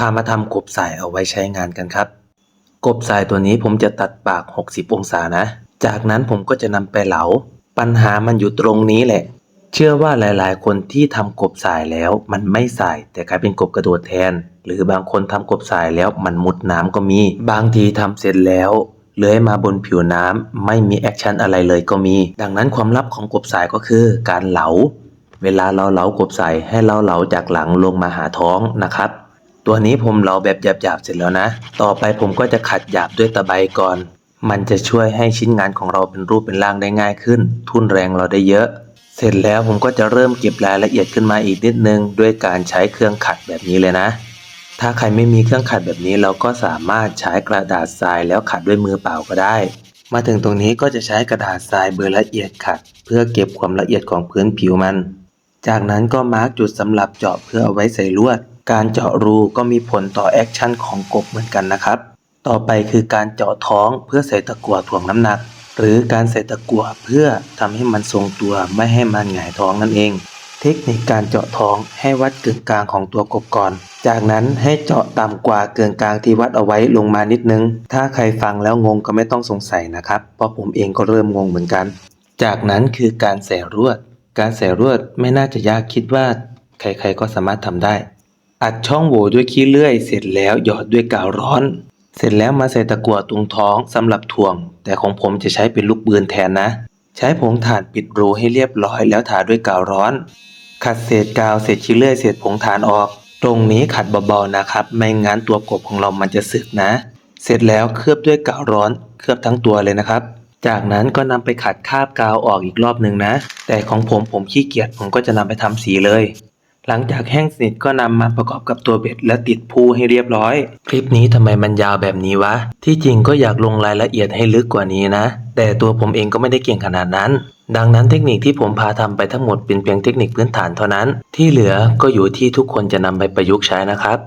พามาทำกบสายเอาไว้ใช้งานกันครับ กบสายตัวนี้ผมจะตัดปาก 60 องศานะ จากนั้นผมก็จะนำไปเหลา ปัญหามันอยู่ตรงนี้แหละ เชื่อว่าหลายๆ คนที่ทำกบสายแล้วมันไม่สาย แต่กลายเป็นกบกระโดดแทน หรือบางคนทำกบสายแล้วมันมุดน้ำก็มี บางทีทำเสร็จแล้วเลื้อยมาบนผิวน้ำไม่มีแอคชั่นอะไรเลยก็มี ดังนั้นความลับของกบสายก็คือการเหลา เวลาเราเหลากบสายให้เราเหลาจากหลังลงมาหาท้องนะครับ ตัวนี้ผมเหลาแบบหยาบๆเสร็จแล้วนะ ต่อไปผมก็จะขัดหยาบด้วยตะไบก่อน มันจะช่วยให้ชิ้นงานของเราเป็นรูปเป็นร่างได้ง่ายขึ้น ทุนแรงเราได้เยอะ เสร็จแล้วผมก็จะเริ่มเก็บรายละเอียดขึ้นมาอีกนิดนึง ด้วยการใช้เครื่องขัดแบบนี้เลยนะ ถ้าใครไม่มีเครื่องขัดแบบนี้เราก็สามารถใช้กระดาษทรายแล้วขัดด้วยมือเปล่าก็ได้ มาถึงตรงนี้ก็จะใช้กระดาษทรายเบอร์ละเอียดขัด เพื่อเก็บความละเอียดของพื้นผิวมัน จากนั้นก็มาร์กจุดสำหรับเจาะเพื่อเอาไว้ใส่ลวด การเจาะรูก็มีผลต่อแอคชั่นของกบเหมือนกันนะครับ ต่อไปคือการเจาะท้องเพื่อใส่ตะกั่วถ่วงน้ำหนัก หรือการใส่ตะกั่วเพื่อทำให้มันทรงตัวไม่ให้มันหงายท้องนั่นเอง เทคนิคการเจาะท้องให้วัดกึ่งกลางของตัวกบก่อน จากนั้นให้เจาะต่ำกว่าเกึ่งกลางที่วัดเอาไว้ลงมานิดนึง ถ้าใครฟังแล้วงงก็ไม่ต้องสงสัยนะครับ เพราะผมเองก็เริ่มงงเหมือนกัน จากนั้นคือการใส่รวด การใส่รวดไม่น่าจะยากคิดว่าใครๆก็สามารถทำได้ อัดช่องโหว่ด้วยขี้เลื่อย เสร็จแล้วหยอดด้วยกาวร้อน เสร็จแล้วมาใส่ตะกั่วตรงท้องสำหรับถ่วง แต่ของผมจะใช้เป็นลูกปืนแทนนะ ใช้ผงถ่านปิดรูให้เรียบร้อยแล้วทาด้วยกาวร้อน ขัดเศษกาวเศษขี้เลื่อยเศษผงถ่านออก ตรงนี้ขัดเบาๆนะครับ ไม่งั้นตัวกบของเรามันจะสึกนะ เสร็จแล้วเคลือบด้วยกาวร้อน เคลือบทั้งตัวเลยนะครับ จากนั้นก็นำไปขัดคาบกาวออกอีกรอบหนึ่งนะ แต่ของผมผมขี้เกียจผมก็จะนำไปทำสีเลย หลังจากแห้งสนิทก็นำมาประกอบกับตัวเบ็ดและติดพูให้เรียบร้อย คลิปนี้ทำไมมันยาวแบบนี้วะ ที่จริงก็อยากลงรายละเอียดให้ลึกกว่านี้นะ แต่ตัวผมเองก็ไม่ได้เก่งขนาดนั้น ดังนั้นเทคนิคที่ผมพาทำไปทั้งหมดเป็นเพียงเทคนิคพื้นฐานเท่านั้น ที่เหลือก็อยู่ที่ทุกคนจะนำไปประยุกต์ใช้นะครับ